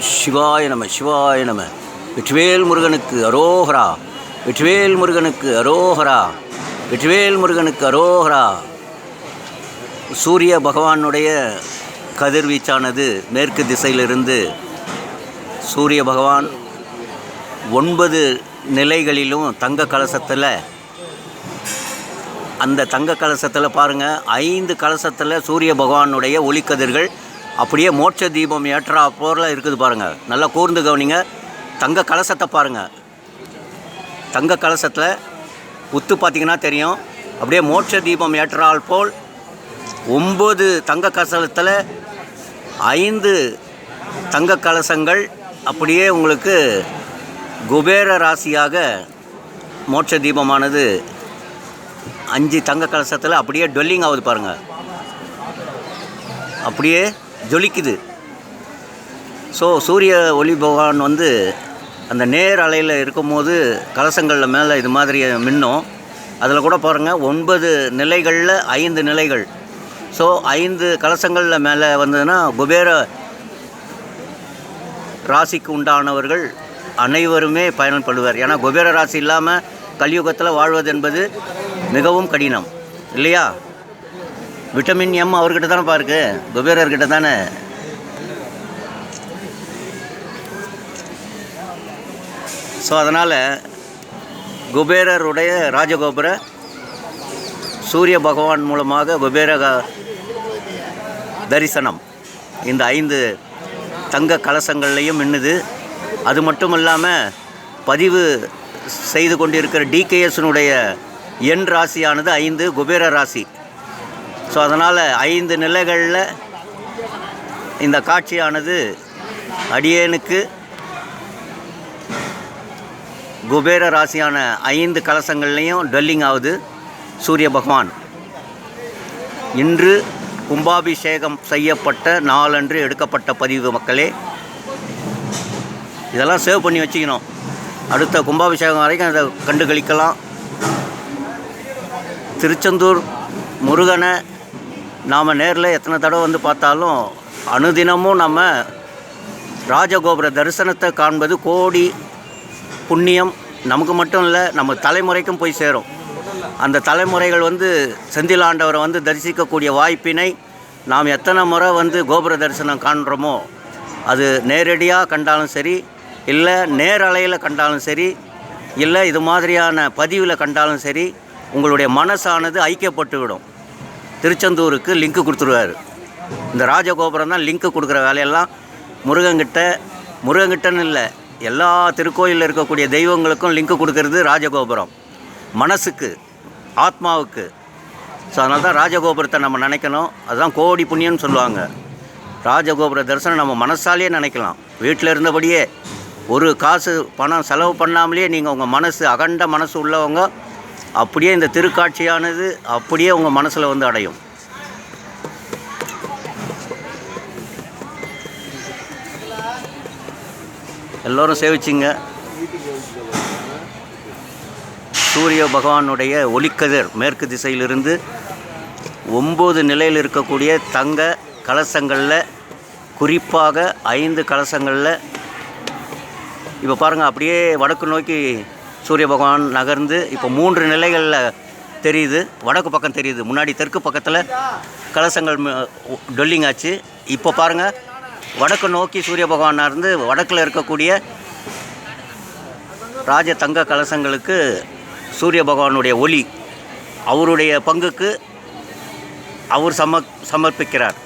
சிவாய நம சிவாய நம. வெற்றிவேல் முருகனுக்கு அரோஹரா வெற்றிவேல் முருகனுக்கு அரோஹரா வெற்றிவேல் முருகனுக்கு அரோஹரா சூரிய பகவானுடைய கதிர்வீச்சானது மேற்கு திசையிலிருந்து சூரிய பகவான் ஒன்பது நிலைகளிலும் தங்க கலசத்தில் அந்த தங்க கலசத்தில் பாருங்கள் ஐந்து கலசத்தில் சூரிய பகவானுடைய ஒளிக்கதிர்கள் அப்படியே மோட்ச தீபம் ஏற்றா போரில் இருக்குது பாருங்கள் நல்லா கூர்ந்து கவனிங்க. தங்க கலசத்தை பாருங்கள் தங்க கலசத்தில் உத்து பார்த்தீங்கன்னா தெரியும். அப்படியே மோட்ச தீபம் ஏற்றால் போல் ஒம்பது தங்க கலசத்தில் ஐந்து தங்க கலசங்கள் அப்படியே உங்களுக்கு குபேர ராசியாக மோட்ச தீபமானது அஞ்சு தங்க கலசத்தில் அப்படியே டொல்லிங் ஆகுது பாருங்கள் அப்படியே ஜொலிக்குது. ஸோ சூரிய ஒளி பகவான் வந்து அந்த நேர் அலையில் இருக்கும்போது கலசங்களில் மேலே இது மாதிரி மின்னும். அதில் கூட பாருங்கள் ஒன்பது நிலைகளில் ஐந்து நிலைகள். ஸோ ஐந்து கலசங்களில் மேலே வந்ததுன்னா குபேர ராசிக்கு உண்டானவர்கள் அனைவருமே பயன்படுவார் ஏன்னா குபேர ராசி இல்லாமல் கலியுகத்தில் வாழ்வது என்பது மிகவும் கடினம். இல்லையா? விட்டமின் எம் அவர்கிட்ட தானே பாருக்கு? குபேரர்கிட்ட தானே? ஸோ அதனால் குபேரருடைய ராஜகோபுர சூரிய பகவான் மூலமாக குபேர க- தரிசனம் இந்த ஐந்து தங்க கலசங்கள்லையும் மின்னுது. அது மட்டும் இல்லாமல் பதிவு செய்து கொண்டிருக்கிற டிகேஎஸ்னுடைய எண் ராசியானது ஐந்து குபேர ராசி. ஸோ அதனால் ஐந்து நிலைகளில் இந்த காட்சியானது அடியேனுக்கு குபேர ராசியான ஐந்து கலசங்கள்லேயும் டெல்லிங் ஆகுது. சூரிய பகவான். இன்று கும்பாபிஷேகம் செய்யப்பட்ட நாளன்று எடுக்கப்பட்ட பதிவு மக்களே. இதெல்லாம் சேவ் பண்ணி வச்சுக்கணும். அடுத்த கும்பாபிஷேகம் வரைக்கும் அதை கண்டு கழிக்கலாம் திருச்செந்தூர் முருகனை நாம் நேரில் எத்தனை தடவை வந்து பார்த்தாலும் அனுதினமும் நம்ம ராஜகோபுர தரிசனத்தை காண்பது கோடி புண்ணியம். நமக்கு மட்டும் இல்லை நம்ம தலைமுறைக்கும் போய் சேரும். அந்த தலைமுறைகள் வந்து செந்தில் ஆண்டவரை வந்து தரிசிக்கக்கூடிய வாய்ப்பினை நாம் எத்தனை முறை வந்து கோபுர தரிசனம் காண்றோமோ அது நேரடியாக கண்டாலும் சரி இல்லை நேரலையில் கண்டாலும் சரி இல்லை இது மாதிரியான பதிவில் கண்டாலும் சரி உங்களுடைய மனசானது ஐக்கியப்பட்டு விடும். திருச்செந்தூருக்கு லிங்க் கொடுத்துருவாரு. இந்த ராஜகோபுரம் தான் லிங்க்கு கொடுக்குற வேலையெல்லாம் முருகங்கிட்ட முருகங்கிட்டன்னு இல்லை எல்லா திருக்கோயிலில் இருக்கக்கூடிய தெய்வங்களுக்கும் லிங்க் கொடுக்கறது ராஜகோபுரம். மனசுக்கு ஆத்மாவுக்கு. ஸோ அதனால தான் ராஜகோபுரத்தை நம்ம நினைக்கணும். அதுதான் கோடி புண்ணியம்னு சொல்லுவாங்க. ராஜகோபுர தரிசனம் நம்ம மனசாலேயே நினைக்கலாம். வீட்டில் இருந்தபடியே ஒரு காசு பணம் செலவு பண்ணாமலேயே நீங்கள் உங்கள் மனசு அகண்ட மனசு உள்ளவங்க அப்படியே இந்த திருக்காட்சியானது அப்படியே உங்கள் மனசில் வந்து அடையும். எல்லோரும் சேவிச்சிங்க. சூரிய பகவானுடைய ஒளிக்கதிர் மேற்கு திசையிலிருந்து ஒம்பது நிலையில் இருக்கக்கூடிய தங்க கலசங்களில் குறிப்பாக ஐந்து கலசங்களில் இப்போ பாருங்கள் அப்படியே வடக்கு நோக்கி சூரிய பகவான் நகர்ந்து இப்போ மூன்று நிலைகளில் தெரியுது. வடக்கு பக்கம் தெரியுது. முன்னாடி தெற்கு பக்கத்தில் கலசங்கள் டொல்லிங் ஆச்சு. இப்போ பாருங்கள் வடக்கு நோக்கி சூரிய பகவான் இருந்து வடக்கில் இருக்கக்கூடிய ராஜ தங்க கலசங்களுக்கு சூரிய பகவானுடைய ஒளி அவருடைய பங்குக்கு அவர் சம சமர்ப்பிக்கிறார்.